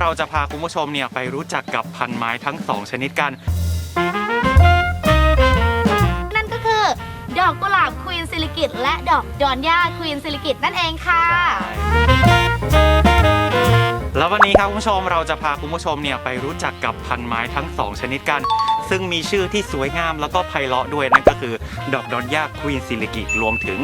เราจะพาคุณผู้ชมเนี่ยไปรู้จักกับพันไม้ทั้ง 2 ชนิดกัน นั่นก็คือ ดอกกุหลาบควีนซิลิกิตและดอกดอนย่าควีนซิลิกิตนั่นเองค่ะ แล้ววันนี้ครับคุณผู้ชมเราจะพาคุณผู้ชมเนี่ยไปรู้จักกับพันไม้ทั้ง 2 ชนิดกัน ซึ่งมีชื่อที่สวยงามแล้วก็ไพเราะด้วยนั่นก็คือ ดอกดอนย่าควีนซิลิกิตรวมถึง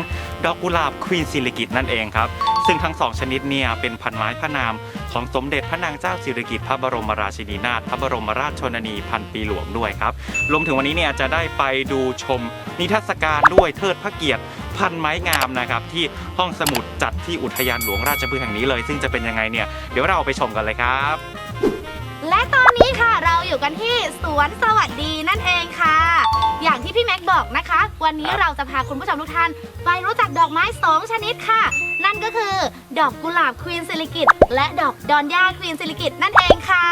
ดอกกุหลาบควีนซิลิกิตนั่นเองครับ ซึ่งทั้งสองชนิดเนี่ยเป็นพันไม้พระนาม ของสมเด็จพระนางเจ้าสิริกิติ์พระบรมราชินีนาถพระบรมราชชนนีพันปีหลวงด้วยครับรวมถึงวันนี้เนี่ยจะได้ไปดูชมนิทรรศการด้วยเทิดพระเกียรติพันไม้งามนะครับที่ห้องสมุดจัดที่อุทยานหลวงราชพฤกษ์แห่งนี้เลย ซึ่งจะเป็นยังไงเนี่ยเดี๋ยวเราไปชมกันเลยครับ และตอน ค่ะ เราอยู่กันที่สวนสวัสดีนั่นเองค่ะ อย่างที่พี่แม็กบอกนะคะ วันนี้ครับเราจะพาคุณผู้ชมทุกท่าน ไปรู้จักดอกไม้สองชนิดค่ะ นั่นก็คือ ดอกกุหลาบควีนซิลิกิตและดอกดอนย่าควีนซิลิกิตนั่นเองค่ะ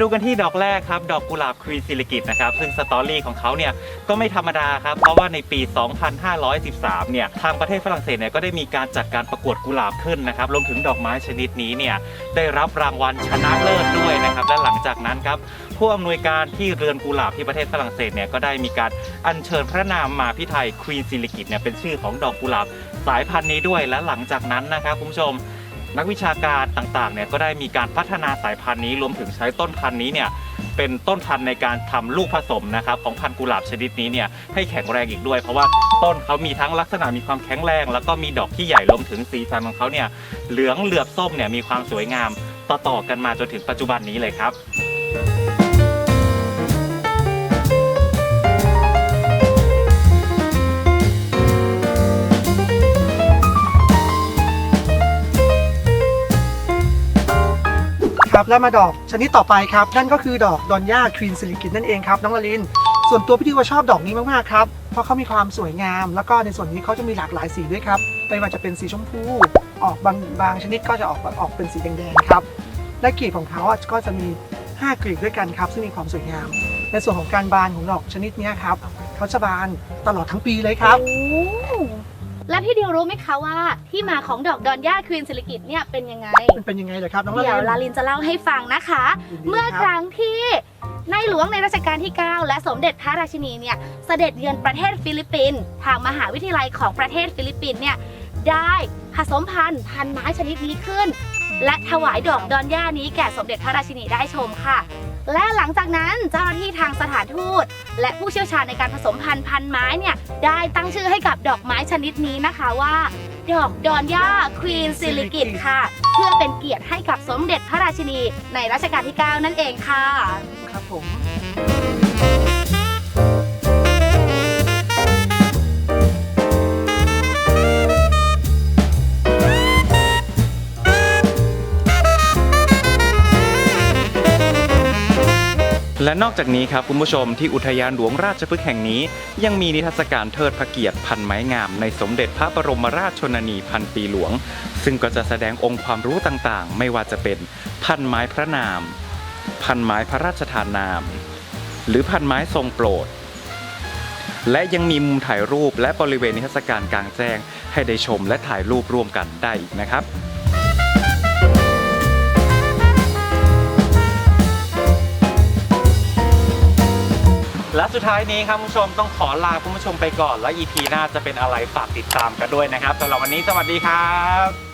ดูกันที่ดอกแรกครับ ดอกกุหลาบควีนซิลิกิตนะครับ ซึ่งสตอรี่ของเขาเนี่ยก็ไม่ธรรมดาครับ เพราะว่าในปี 2513 เนี่ย ทางประเทศฝรั่งเศสเนี่ยก็ได้มีการจัดการประกวดกุหลาบขึ้นนะครับ รวมถึงดอกไม้ชนิดนี้เนี่ยได้รับรางวัลชนะเลิศด้วยนะครับ และหลังจากนั้นครับผู้อำนวยการที่เรือนกุหลาบที่ประเทศฝรั่งเศสเนี่ยก็ได้มีการอัญเชิญพระนามมาพิไทยควีนซิลิกิตเนี่ยเป็นชื่อของดอกกุหลาบสายพันธุ์นี้ด้วยและหลังจากนั้นนะครับคุณผู้ชม นักวิชาการต่างๆเนี่ยก็ได้มีการพัฒนาสายพันธุ์นี้รวมถึงใช้ต้นพันธุ์นี้เนี่ยเป็นต้นพันธุ์ในการทำลูกผสมนะครับของพันธุ์กุหลาบชนิดนี้เนี่ยให้แข็งแรงอีกด้วย เพราะว่าต้นเขามีทั้งลักษณะมีความแข็งแรง แล้วก็มีดอกที่ใหญ่รวมถึงสีสันของเขาเนี่ยเหลืองเหลือบส้มเนี่ยมีความสวยงามต่อๆกันมาจนถึงปัจจุบันนี้เลยครับ แล้วมาดอกชนิดต่อไปครับ นั่นก็คือดอกดอนย่าควีนซิลิกิตนั่นเองครับน้องละลิน ส่วนตัวพี่ดิวก็ชอบดอกนี้มากๆครับ เพราะเขามีความสวยงาม แล้วก็ในส่วนนี้เขาจะมีหลากหลายสีด้วยครับไม่ว่าจะเป็นสีชมพู ออกบางบางชนิดก็จะออกออกเป็นสีแดงๆครับ และกลีบของเขาอะก็จะมี 5 กลีบด้วยกันครับซึ่งมีความสวยงาม ในส่วนของการบานของดอกชนิดนี้ครับเขาจะบานตลอดทั้งปีเลยครับ และพี่เดียวรู้ไหมคะว่าที่มาของดอกดอนย่าควีนซิลิกิตเนี่ยเป็นยังไง มันเป็นยังไงเหรอครับน้องละเดี๋ยวลาลินลินจะเล่าให้ฟังนะคะ ยินดีเมื่อคครับรั้งที่ในหลวงในรัชกาลที่ 9 และสมเด็จพระราชินีเนี่ยเสด็จเยือนประเทศฟิลิปปินส์ทางมหาวิทยาลัยของประเทศฟิลิปปินส์เนี่ยได้ผสมพันธุ์พันธุ์ไม้ชนิดนี้ขึ้น และถวายดอกดอนย่านี้แก่สมเด็จพระราชินีได้ชมค่ะ และหลังจากนั้นเจ้าหน้าที่ทางสถานทูต และผู้เชี่ยวชาญในการผสมพันธุ์พันไม้เนี่ยได้ตั้งชื่อให้กับดอกไม้ชนิดนี้นะคะว่า ดอกดอนย่าควีนซิลิกิตค่ะ เพื่อเป็นเกียรติให้กับสมเด็จพระราชินีในรัชกาลที่ 9 นั่นเองค่ะ ครับผม และนอกจากนี้ครับคุณผู้ชมที่อุทยานหลวงราชพฤกษ์แห่งนี้ ยังมีนิทรรศการเทิดพระเกียรติพันไม้งามในสมเด็จพระบรมราชชนนีพันปีหลวง ซึ่งก็จะแสดงองค์ความรู้ต่างๆ ไม่ว่าจะเป็นพันไม้พระนาม พันไม้พระราชทานนาม หรือพันไม้ทรงโปรด และยังมีมุมถ่ายรูปและบริเวณนิทรรศการกลางแจ้ง ให้ได้ชมและถ่ายรูปร่วมกันได้อีกนะครับ และสุดท้ายนี้ครับคุณผู้ชมต้องขอลาคุณผู้ชมไปก่อน และ EP หน้าจะเป็นอะไรฝากติดตามกันด้วยนะครับสำหรับวันนี้สวัสดีครับ